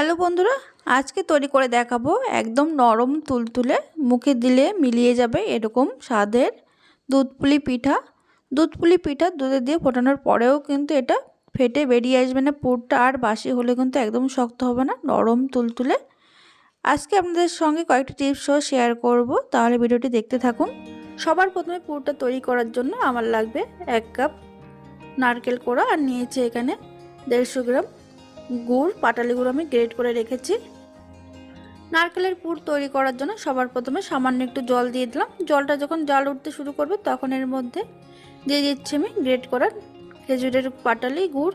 Hello বন্ধুরা, আজকে তৈরি করে দেখাবো একদম নরম তুলতুলে, মুখে দিলে মিলিয়ে যাবে এরকম স্বাদের দুধ পুলি পিঠা। দুধ পুলি পিঠা দুধে দিয়ে ফোটানোর পরেও কিন্তু এটা ফেটে বেরিয়ে আসবে না, পুরটা আর বাসি হলে কিন্তু একদম শক্ত হবে না, নরম তুলতুলে। আজকে আপনাদের সঙ্গে কয়েকটি টিপস সহ শেয়ার করব, তাহলে ভিডিওটি দেখতে থাকুন। সবার প্রথমে পুরটা তৈরি করার জন্য আমার লাগবে এক কাপ নারকেল কোড়া, আর নিয়েছে এখানে দেড়শো গ্রাম গুড়, পাটালি গুঁড়ো আমি গ্রেড করে রেখেছি। নারকেলের পুর তৈরি করার জন্য সবার প্রথমে সামান্য একটু জল দিয়ে দিলাম। জলটা যখন জাল উঠতে শুরু করবে তখন এর মধ্যে দিয়ে দিচ্ছি আমি গ্রেড করার খেজুরের পাটালি, গুড়।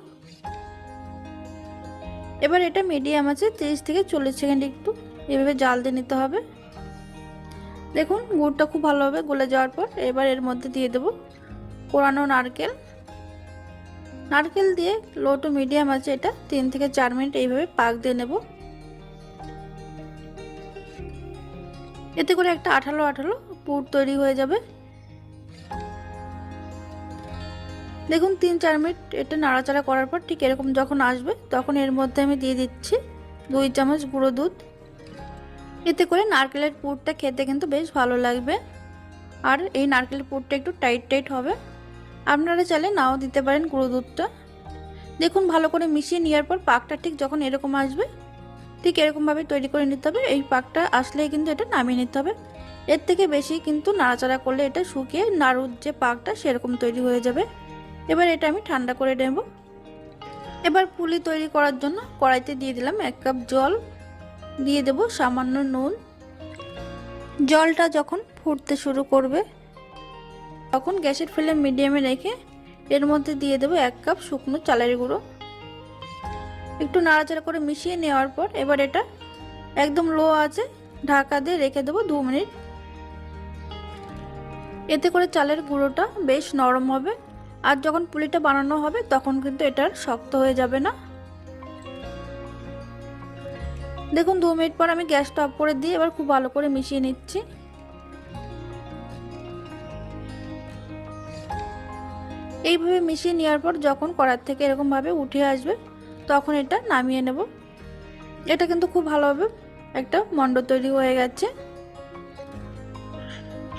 এবার এটা মিডিয়াম আছে, তিরিশ থেকে চল্লিশ সেকেন্ড একটু এভাবে জাল দিয়ে নিতে হবে। দেখুন, গুড়টা খুব ভালোভাবে গলে যাওয়ার পর এবার এর মধ্যে দিয়ে দেবো কোরানো নারকেল। নারকেল দিয়ে লো টু মিডিয়াম আছে এটা। তিন থেকে চার মিনিট এইভাবে পাক দিয়ে নেব। এতে করে একটা আঠালো আঠালো পুর তৈরি হয়ে যাবে। দেখুন, তিন চার মিনিট এটা নাড়াচাড়া করার পর ঠিক এরকম যখন আসবে, তখন এর মধ্যে আমি দিয়ে দিচ্ছি দুই চামচ গুঁড়ো দুধ। এতে করে নারকেলের পুরটা খেতে কিন্তু বেশ ভালো লাগবে। আর এই নারকেলের পুরটা একটু টাইট টাইট হবে। আপনারা চাইলে নাও দিতে পারেন গুঁড়ো দুধটা। দেখুন, ভালো করে মিশিয়ে নেওয়ার পর পাকটা ঠিক যখন এরকম আসবে, ঠিক এরকমভাবে তৈরি করে নিতে হবে। এই পাকটা আসলেই কিন্তু এটা নামিয়ে নিতে হবে। এর থেকে বেশি কিন্তু নাড়াচাড়া করলে এটা শুকিয়ে নাড়ুর যে পাকটা সেরকম তৈরি হয়ে যাবে। এবার এটা আমি ঠান্ডা করে নেব। এবার পুলি তৈরি করার জন্য কড়াইতে দিয়ে দিলাম এক কাপ জল। দিয়ে দেব সামান্য নুন। জলটা যখন ফুটতে শুরু করবে তখন গ্যাসের ফ্লেম মিডিয়ামে রেখে এর মধ্যে দিয়ে দেবো এক কাপ শুকনো চালের গুঁড়ো। একটু নাড়াচাড়া করে মিশিয়ে নেওয়ার পর এবার এটা একদম লো আছে ঢাকা দিয়ে রেখে দেবো দু মিনিট। এতে করে চালের গুঁড়োটা বেশ নরম হবে আর যখন পুলিটা বানানো হবে তখন কিন্তু এটার শক্ত হয়ে যাবে না। দেখুন দু মিনিট পর আমি গ্যাসটা অফ করে দিয়ে এবার খুব ভালো করে মিশিয়ে নিচ্ছি। এইভাবে মিশিয়ে নেওয়ার পর যখন কড়ার থেকে এরকমভাবে উঠে আসবে, তখন এটা নামিয়ে নেব। এটা কিন্তু খুব ভালোভাবে একটা মণ্ড তৈরি হয়ে গেছে।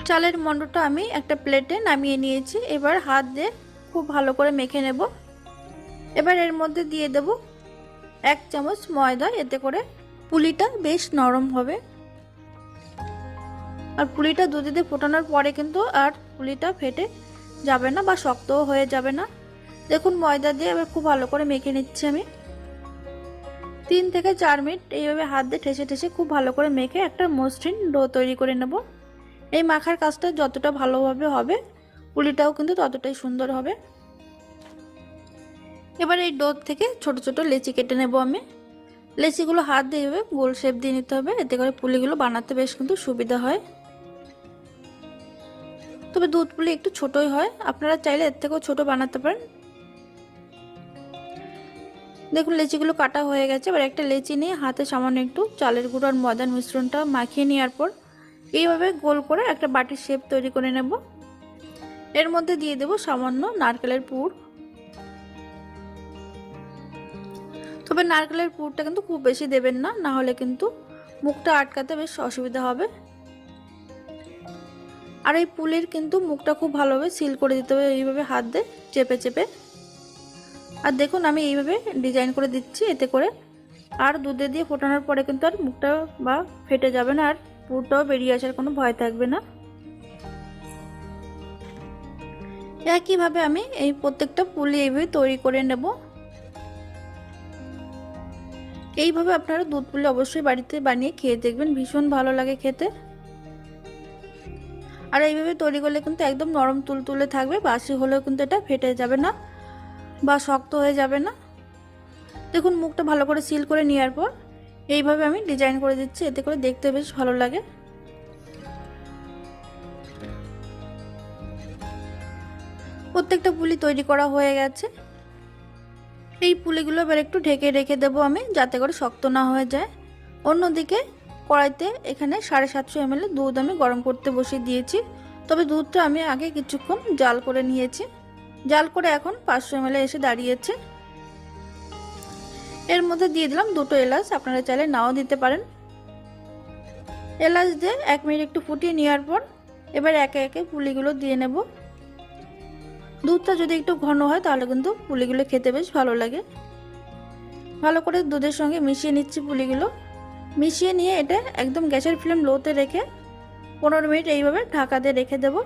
চালের মণ্ডটা আমি একটা প্লেটে নামিয়ে নিয়েছি। এবার হাত দিয়ে খুব ভালো করে মেখে নেব। এবার এর মধ্যে দিয়ে দেব এক চামচ ময়দা। এতে করে পুলিটা বেশ নরম হবে। আর পুলিটা দুধে দিয়ে ফোটানোর পরে কিন্তু আর পুলিটা ফেটে যাবে না বা শক্তও হয়ে যাবে না। দেখুন ময়দা দিয়ে এবার খুব ভালো করে মেখে নিচ্ছি আমি। তিন থেকে চার মিনিট এইভাবে হাত দিয়ে ঠেসে ঠেসে খুব ভালো করে মেখে একটা মসৃণ ডো তৈরি করে নেব। এই মাখার কাজটা যতটা ভালোভাবে হবে, পুলিটাও কিন্তু ততটাই সুন্দর হবে। এবার এই ডো থেকে ছোট ছোট লেচি কেটে নেব আমি। লেচিগুলো হাত দিয়ে গোল শেপ দিয়ে নিতে হবে, এতে করে পুলিগুলো বানাতে বেশ কিন্তু সুবিধা হয়। তবে দুধ পুলি একটু ছোটই হয়। আপনারা চাইলে এর থেকেও ছোট বানাতে পারেন। দেখুন, লেচিগুলো কাটা হয়ে গেছে। এবার একটা লেচি নিয়ে হাতে সামান্য একটু চালের গুঁড়ো আর ময়দার মিশ্রণটা মাখিয়ে নেওয়ার পর এইভাবে গোল করে একটা বাটির শেপ তৈরি করে নেব। এর মধ্যে দিয়ে দেব সামান্য নারকেলের পুর। তবে নারকেলের পুরটা কিন্তু খুব বেশি দেবেন না না হলে কিন্তু মুখটা আটকাতে বেশ অসুবিধা হবে। আর এই পুলের কিন্তু মুখটা খুব ভালোভাবে সিল করে দিতে হবে, এইভাবে হাত দিয়ে চেপে চেপে। আর দেখুন, আমি এইভাবে ডিজাইন করে দিচ্ছি এতে করে। আর দুধে দিয়ে ফোটানোর পরে কিন্তু আর মুখটা বা ফেটে যাবে না, আর পুরটাও বেরিয়ে আসার কোনো ভয় থাকবে না। একইভাবে আমি এই প্রত্যেকটা পুলি এইভাবে তৈরি করে নেব। এইভাবে আপনারা দুধ পুলি অবশ্যই বাড়িতে বানিয়ে খেয়ে দেখবেন, ভীষণ ভালো লাগে খেতে। আর এইভাবে তৈরি করলে কিন্তু একদম নরম তুলতুলে থাকবে, বাসি হলেও কিন্তু এটা ফেটে যাবে না বা শক্ত হয়ে যাবে না। দেখুন, মুখটা ভালো করে সিল করে নেওয়ার পর এইভাবে আমি ডিজাইন করে দিচ্ছি, এতে করে দেখতে বেশ ভালো লাগে। প্রত্যেকটা পুলি তৈরি করা হয়ে গেছে। এই পুলিগুলো এবার একটু ঢেকে রেখে দেবো আমি, যাতে করে শক্ত না হয়ে যায়। অন্যদিকে কড়াইতে এখানে সাড়ে সাতশো এমএল দুধ আমি গরম করতে বসিয়ে দিয়েছি। তবে দুধটা আমি আগে কিছুক্ষণ জাল করে নিয়েছি। জাল করে এখন পাঁচশো এমএল এসে দাঁড়িয়েছে। এর মধ্যে দিয়ে দিলাম দুটো এলাচ, আপনারা চাইলে নাও দিতে পারেন। এলাচ দিয়ে এক মিনিট একটু ফুটিয়ে নেওয়ার পর এবার একে একে পুলিগুলো দিয়ে নেব। দুধটা যদি একটু ঘন হয় তাহলে কিন্তু পুলিগুলো খেতে বেশ ভালো লাগে। ভালো করে দুধের সঙ্গে মিশিয়ে নিচ্ছি পুলিগুলো। মিশিয়ে নিয়ে এটা একদম গ্যাসের ফ্লেম লোতে রেখে পনেরো মিনিট এইভাবে ঢাকা দিয়ে রেখে দেবো।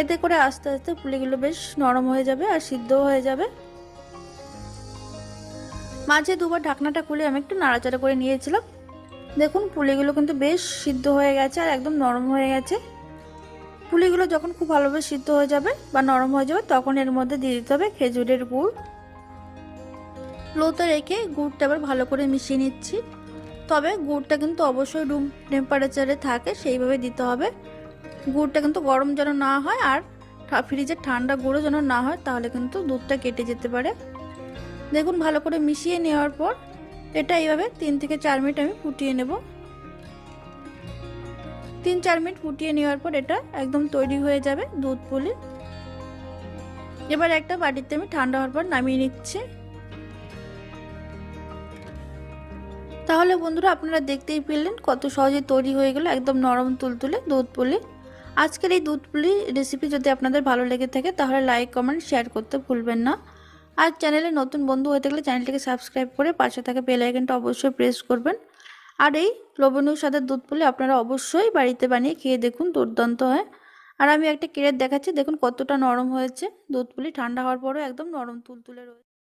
এতে করে আস্তে আস্তে পুলিগুলো বেশ নরম হয়ে যাবে আর সিদ্ধও হয়ে যাবে। মাঝে দুবার ঢাকনাটা খুলে আমি একটু নাড়াচাড়া করে নিয়েছিলাম। দেখুন, পুলিগুলো কিন্তু বেশ সিদ্ধ হয়ে গেছে আর একদম নরম হয়ে গেছে। পুলিগুলো যখন খুব ভালোভাবে সিদ্ধ হয়ে যাবে বা নরম হয়ে যাবে, তখন এর মধ্যে দিয়ে দিতে হবে খেজুরের গুড়। লোতে রেখে গুড়টা আবার ভালো করে মিশিয়ে নিচ্ছি। তবে গুড়টা কিন্তু অবশ্যই রুম টেম্পারেচারে থাকে, সেইভাবে দিতে হবে। গুড়টা কিন্তু গরম যেন না হয় আর ফ্রিজের ঠান্ডা গুঁড়ো যেন না হয়, তাহলে কিন্তু দুধটা কেটে যেতে পারে। দেখুন, ভালো করে মিশিয়ে নেওয়ার পর এটা এইভাবে তিন থেকে চার মিনিট আমি ফুটিয়ে নেব। তিন চার মিনিট ফুটিয়ে নেওয়ার পর এটা একদম তৈরি হয়ে যাবে দুধ পুলি। এবার একটা বাটিতে আমি ঠান্ডা হওয়ার পর নামিয়ে নিচ্ছি। তাহলে বন্ধুরা আপনারা দেখতেই পেলেন কত সহজে তৈরি হয়ে গেল একদম নরম তুলতুলে দুধ পুলি। আজকের এই দুধ পুলি রেসিপি যদি আপনাদের ভালো লেগে থাকে তাহলে লাইক কমেন্ট শেয়ার করতে ভুলবেন না। আর চ্যানেলে নতুন বন্ধু হয়ে থাকলে চ্যানেলটিকে সাবস্ক্রাইব করে পাশে থাকা বেল অবশ্যই প্রেস করবেন। আর এই লবণীয় স্বাদের দুধ পুলি আপনারা অবশ্যই বাড়িতে বানিয়ে খেয়ে দেখুন, দুর্দান্ত হয়। আর আমি একটা কেড়ে দেখাচ্ছি, দেখুন কতটা নরম হয়েছে। দুধ পুলি ঠান্ডা হওয়ার পরও একদম নরম তুলতুলে রয়েছে।